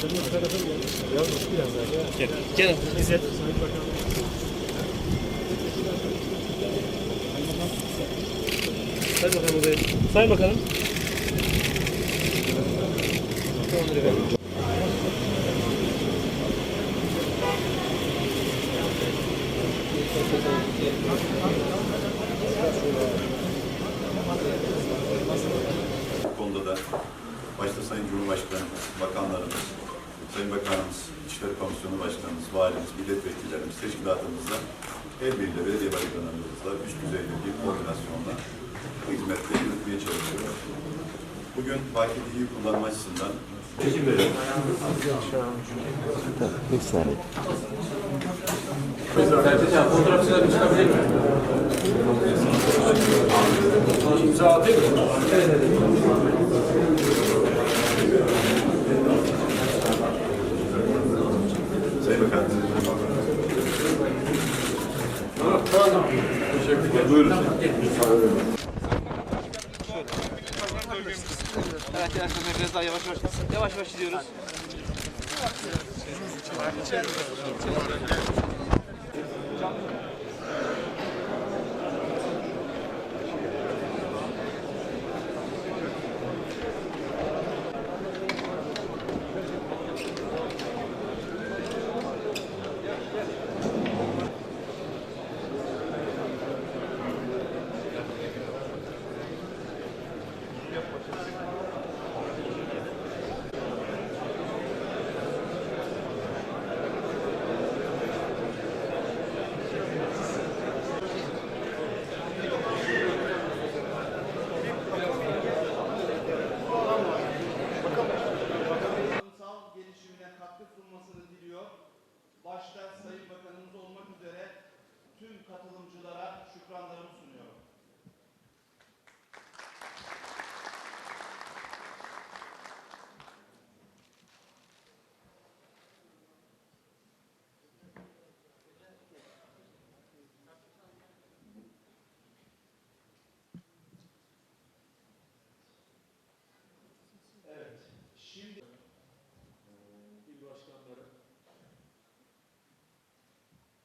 Senin tarafa gel. Gel. İzzet. Sayın Bakanım. Buraya. Sayın Bakanım. Tamamdır efendim. Bu konuda da başta Cumhurbaşkanımız, bakanlarımız, Sayın Bakanımız, İçişleri Komisyonu Başkanımız, valimiz, milletvekillerimiz, teşkilatımızla el birliğiyle belediye başkanlarımızla üst düzeyde bir koordinasyonla bu hizmetleri yürütmeye çalışıyoruz. Bugün vakit iyi kullanma açısından Teşekkür ederim. İmza atayım mı? Sayın Bakanım. Evet arkadaşlar biraz daha yavaş yavaş. Yavaş yavaş gidiyoruz. Sağ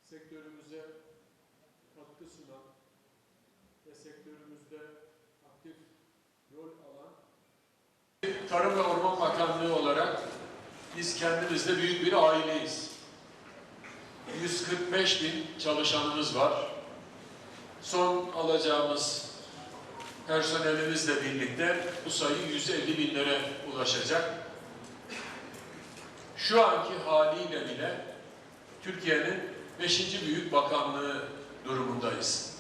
sektörümüze katkı sunan ve sektörümüzde aktif rol alan Tarım ve Orman Bakanlığı olarak biz kendimizde büyük bir aileyiz. 145 bin çalışanımız var. Son alacağımız personelimizle birlikte bu sayı 150 binlere ulaşacak şu anki haliyle bile Türkiye'nin beşinci büyük bakanlığı durumundayız.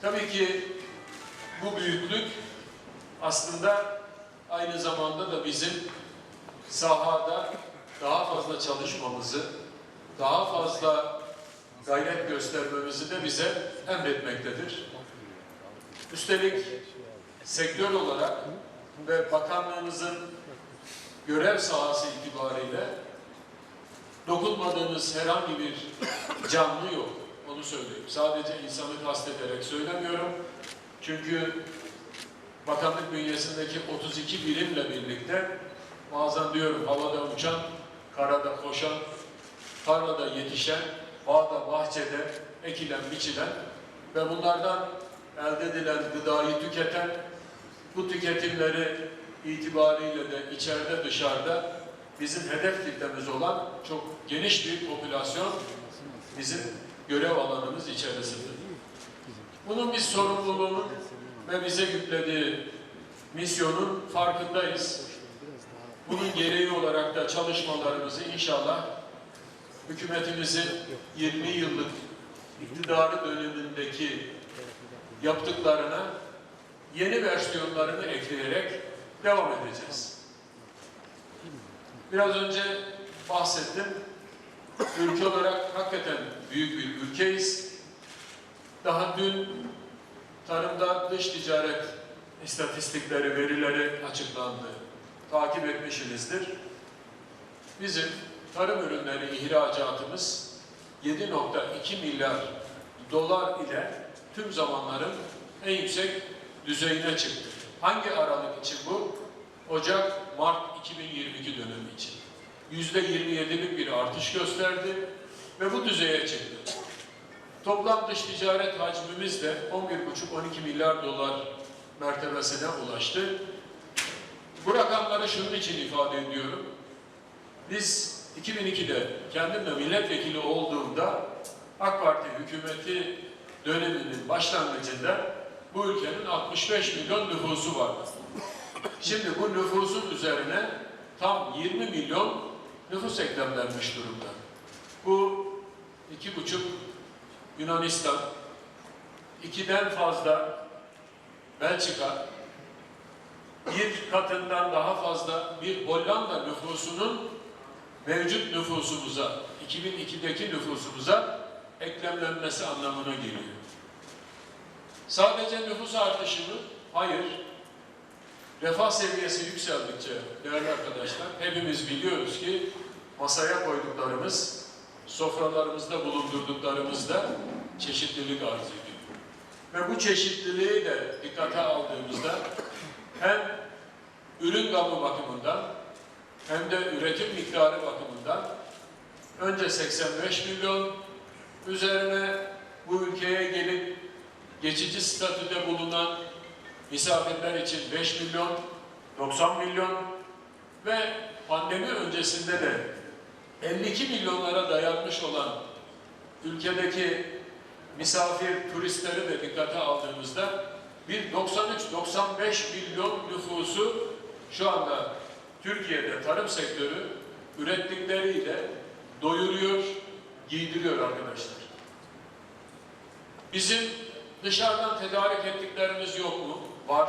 Tabii ki bu büyüklük aslında aynı zamanda da bizim sahada daha fazla çalışmamızı, daha fazla gayret göstermemizi de bize emretmektedir. Üstelik sektör olarak ve bakanlığımızın görev sahası itibariyle dokunmadığımız herhangi bir canlı yok. Onu söyleyeyim. Sadece insanı kastederek söylemiyorum. Çünkü bakanlık bünyesindeki 32 birimle birlikte bazen diyorum havada uçan, karada koşan, tarlada yetişen, bağda bahçede ekilen, biçilen ve bunlardan elde edilen gıdayı tüketen, bu tüketimleri itibariyle de içeride dışarıda bizim hedef kitlemiz olan çok geniş bir popülasyon bizim görev alanımız içerisinde. Bunun bir sorumluluğunun ve bize yüklediği misyonun farkındayız. Bunun gereği olarak da çalışmalarımızı inşallah hükümetimizin 20 yıllık iktidarı dönemindeki yaptıklarına yeni versiyonlarını ekleyerek devam edeceğiz. Biraz önce bahsettim. Ülke olarak hakikaten büyük bir ülkeyiz. Daha dün tarımda dış ticaret istatistikleri, verileri açıklandı. Takip etmişsinizdir. Bizim tarım ürünleri ihracatımız 7.2 milyar dolar ile tüm zamanların en yüksek düzeyine çıktı. Hangi aralık için bu? Ocak, Mart 2022 dönemi için. Yüzde 27'lik bir artış gösterdi ve bu düzeye çıktı. Toplam dış ticaret hacmimiz de 11,5-12 milyar dolar mertebesine ulaştı. Bu rakamları şunun için ifade ediyorum. Biz 2002'de kendim de milletvekili olduğumda AK Parti hükümeti döneminin başlangıcında bu ülkenin 65 milyon nüfusu vardı. Şimdi bu nüfusun üzerine tam 20 milyon nüfus eklemlenmiş durumda. Bu iki buçuk Yunanistan, ikiden fazla Belçika, bir katından daha fazla bir Hollanda nüfusunun mevcut nüfusumuza, 2002'deki nüfusumuza eklemlenmesi anlamına geliyor. Sadece nüfus artışı mı? Hayır. Refah seviyesi yükseldikçe değerli arkadaşlar hepimiz biliyoruz ki masaya koyduklarımız, sofralarımızda bulundurduklarımızda çeşitlilik arz ediyor. Ve bu çeşitliliği de dikkate aldığımızda hem ürün gamı bakımından hem de üretim miktarı bakımından önce 85 milyon üzerine bu ülkeye gelip geçici statüde bulunan misafirler için 5 milyon, 90 milyon ve pandemi öncesinde de 52 milyonlara dayanmış olan ülkedeki misafir turistleri de dikkate aldığımızda bir 93-95 milyon nüfusu şu anda Türkiye'de tarım sektörü ürettikleriyle doyuruyor, giydiriyor arkadaşlar. Bizim dışarıdan tedarik ettiklerimiz yok mu? Var.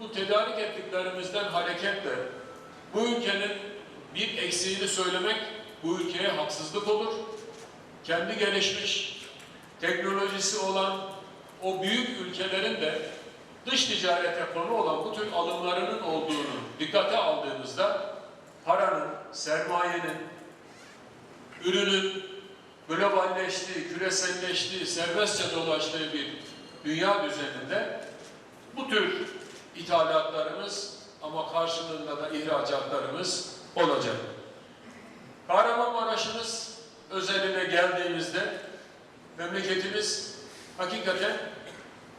Bu tedarik ettiklerimizden hareketle bu ülkenin bir eksiğini söylemek bu ülkeye haksızlık olur. Kendi gelişmiş, teknolojisi olan o büyük ülkelerin de dış ticarete konu olan bu tür alımlarının olduğunu dikkate aldığımızda paranın, sermayenin, ürünün globalleştiği, küreselleştiği, serbestçe dolaştığı bir dünya düzeninde bu tür ithalatlarımız ama karşılığında da ihracatlarımız olacak. Kahramanmaraş'ımız özeline geldiğimizde memleketimiz hakikaten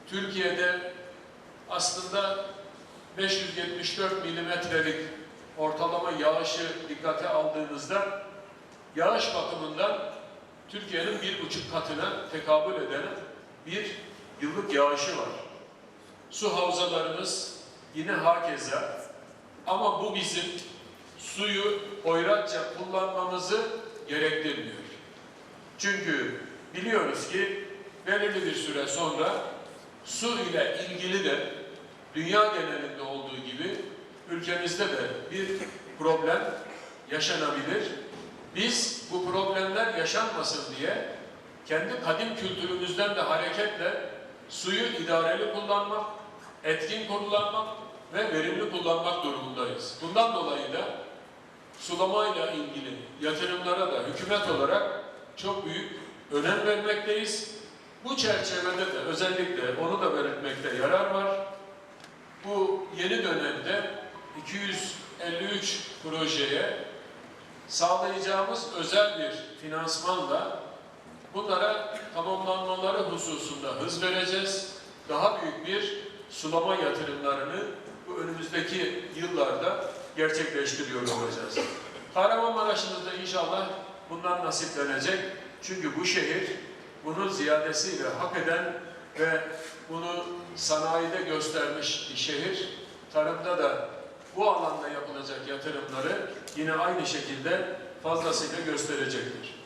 Türkiye'de aslında 574 milimetrelik ortalama yağışı dikkate aldığımızda yağış bakımından Türkiye'nin bir buçuk katına tekabül eden bir yıllık yağışı var. Su havzalarımız yine hakeza ama bu bizim suyu hoyratça kullanmamızı gerektirmiyor. Çünkü biliyoruz ki belirli bir süre sonra su ile ilgili de dünya genelinde olduğu gibi ülkemizde de bir problem yaşanabilir. Biz bu problemler yaşanmasın diye kendi kadim kültürümüzden de hareketle suyu idareli kullanmak, etkin kullanmak ve verimli kullanmak durumundayız. Bundan dolayı da sulamayla ilgili yatırımlara da hükümet olarak çok büyük önem vermekteyiz. Bu çerçevede de özellikle onu da belirtmekte yarar var. Bu yeni dönemde 253 projeye sağlayacağımız özel bir finansmanla bunlara tamamlanmaları hususunda hız vereceğiz. Daha büyük bir sulama yatırımlarını bu önümüzdeki yıllarda gerçekleştiriyor olacağız. Kahramanmaraş'ımızda inşallah bundan nasiplenecek. Çünkü bu şehir bunu ziyadesiyle hak eden ve bunu sanayide göstermiş bir şehir. Tarımda da bu alanda yapılacak yatırımları yine aynı şekilde fazlasıyla gösterecektir.